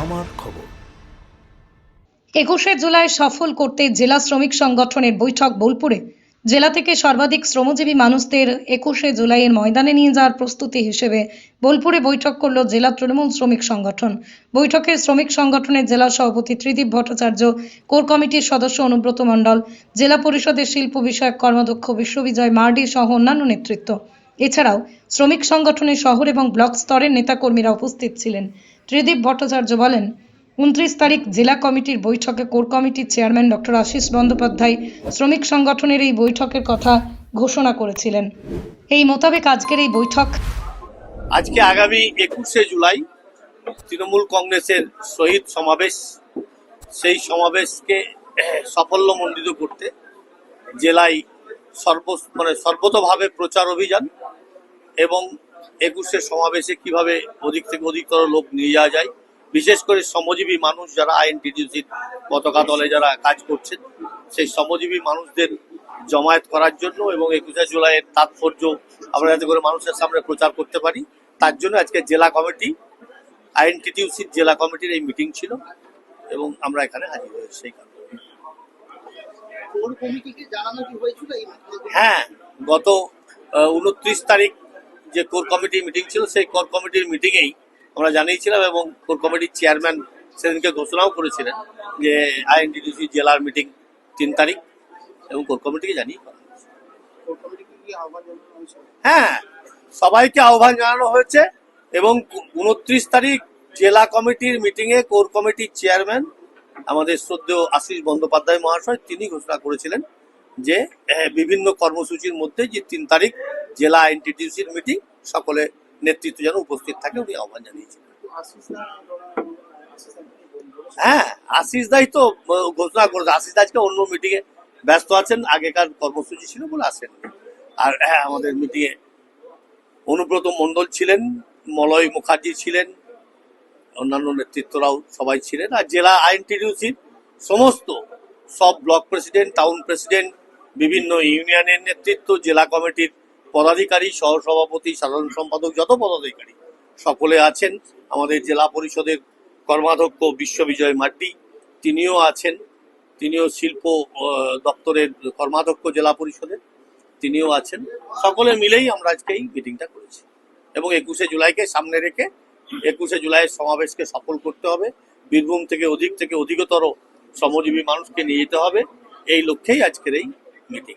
আমার খবর। একুশে জুলাই সফল করতে জেলা শ্রমিক সংগঠনের বৈঠক বোলপুরে। জেলা থেকে সর্বাধিক শ্রমজীবী মানুষদের একুশে জুলাইয়ের ময়দানে নিয়ে যাওয়ার প্রস্তুতি হিসেবে বোলপুরে বৈঠক করল জেলা তৃণমূল শ্রমিক সংগঠন। বৈঠকে শ্রমিক সংগঠনের জেলা সভাপতি ত্রিদীপ ভট্টাচার্য, কোর কমিটির সদস্য অনুব্রত মণ্ডল, জেলা পরিষদের শিল্প বিষয়ক কর্মাধ্যক্ষ বিশ্ববিজয় মার্ডি সহ অন্যান্য নেতৃত্ব। এছাড়াও শ্রমিক সংগঠনের শহর এবং ব্লক স্তরের নেতাকর্মীরা উপস্থিত ছিলেন। ত্রিদীপ ভট্টাচার্য বলেন, উনত্রিশ তারিখ জেলা কমিটির বৈঠকে কোর কমিটির চেয়ারম্যান ডক্টর আশিস বন্দ্যোপাধ্যায় শ্রমিক সংগঠনের এই বৈঠকের কথা ঘোষণা করেছিলেন। এই মোতাবেক আজকের এই বৈঠক আজকে আগামী একুশে জুলাই তৃণমূল কংগ্রেসের শহীদ সমাবেশ, সেই সমাবেশকে সাফল্যমণ্ডিত করতে জেলায় সর্ব মানে সর্বতভাবে প্রচার অভিযান এবং একুশে সমাবেশে কীভাবে অধিক থেকে অধিকতর লোক নিয়ে যাওয়া যায় বিশেষ করে শ্রমজীবী মানুষ যারা আইএনটিডিউসির পতাকা দলে যারা কাজ করছেন সেই শ্রমজীবী মানুষদের জমায়েত করার জন্য এবং একুশে জুলাইয়ের তাৎপর্য আমরা যাতে করে মানুষের সামনে প্রচার করতে পারি তার জন্য আজকে জেলা কমিটি আইএনটিটিউসির জেলা কমিটির এই মিটিং ছিল এবং আমরা এখানে হাজির হয়েছি সেই কারণে। হ্যাঁ গত উনত্রিশ তারিখ যে কোর কমিটি মিটিং ছিল, সেই কোর কমিটির মিটিংয়েই আমরা জানিয়েছিলাম এবং কোর কমিটির চেয়ারম্যান সেদিনকে ঘোষণাও করেছিলেন যে আইএনটিডিসি জেলার মিটিং তিন তারিখ এবং কোর কমিটিকে জানিয়ে হ্যাঁ সবাইকে আহ্বান জানানো হয়েছে এবং উনত্রিশ তারিখ জেলা কমিটির মিটিংয়ে কোর কমিটির চেয়ারম্যান আমাদের শ্রদ্ধেয় আশিস বন্দ্যোপাধ্যায় মহাশয়, তিনি ঘোষণা করেছিলেন যে বিভিন্ন কর্মসূচির মধ্যে যে তিন তারিখ জেলা এনটিটিউসির মিটিং সকলে নেতৃত্ব যেন উপস্থিত থাকে উনি আহ্বান জানিয়েছিলেন আশিস না আশিস না কি বলব? হ্যাঁ আশিস দাই তো ঘোষণা করেছে। আশিস আজকে অন্য মিটিংয়ে ব্যস্ত আছেন আগেকার কর্মসূচি ছিল বলে আসেন আর হ্যাঁ আমাদের মিটিংয়ে অনুব্রত মণ্ডল ছিলেন মলয় মুখার্জি ছিলেন অন্যান্য নেতৃত্বরাও সবাই ছিলেন। আর জেলা আইএনটিডিউসির সমস্ত সব ব্লক প্রেসিডেন্ট টাউন প্রেসিডেন্ট বিভিন্ন ইউনিয়নের নেতৃত্ব জেলা কমিটির পদাধিকারী, সহসভাপতি, সাধারণ সম্পাদক, যত পদাধিকারী সকলে আছেন। আমাদের জেলা পরিষদের কর্মাধ্যক্ষ বিশ্ববিজয় মাড্ডি, তিনিও আছেন। তিনিও শিল্প দপ্তরের কর্মাধ্যক্ষ জেলা পরিষদের, তিনিও আছেন। সকলে মিলেই আমরা আজকে এই মিটিংটা করেছি। এবং একুশে জুলাইকে সামনে রেখে একুশে জুলাইয়ের সমাবেশকে সফল করতে হবে। বীরভূম থেকে অধিক থেকে অধিকতর শ্রমজীবী মানুষকে নিয়ে যেতে হবে। এই লক্ষ্যেই আজকের এই মিটিং।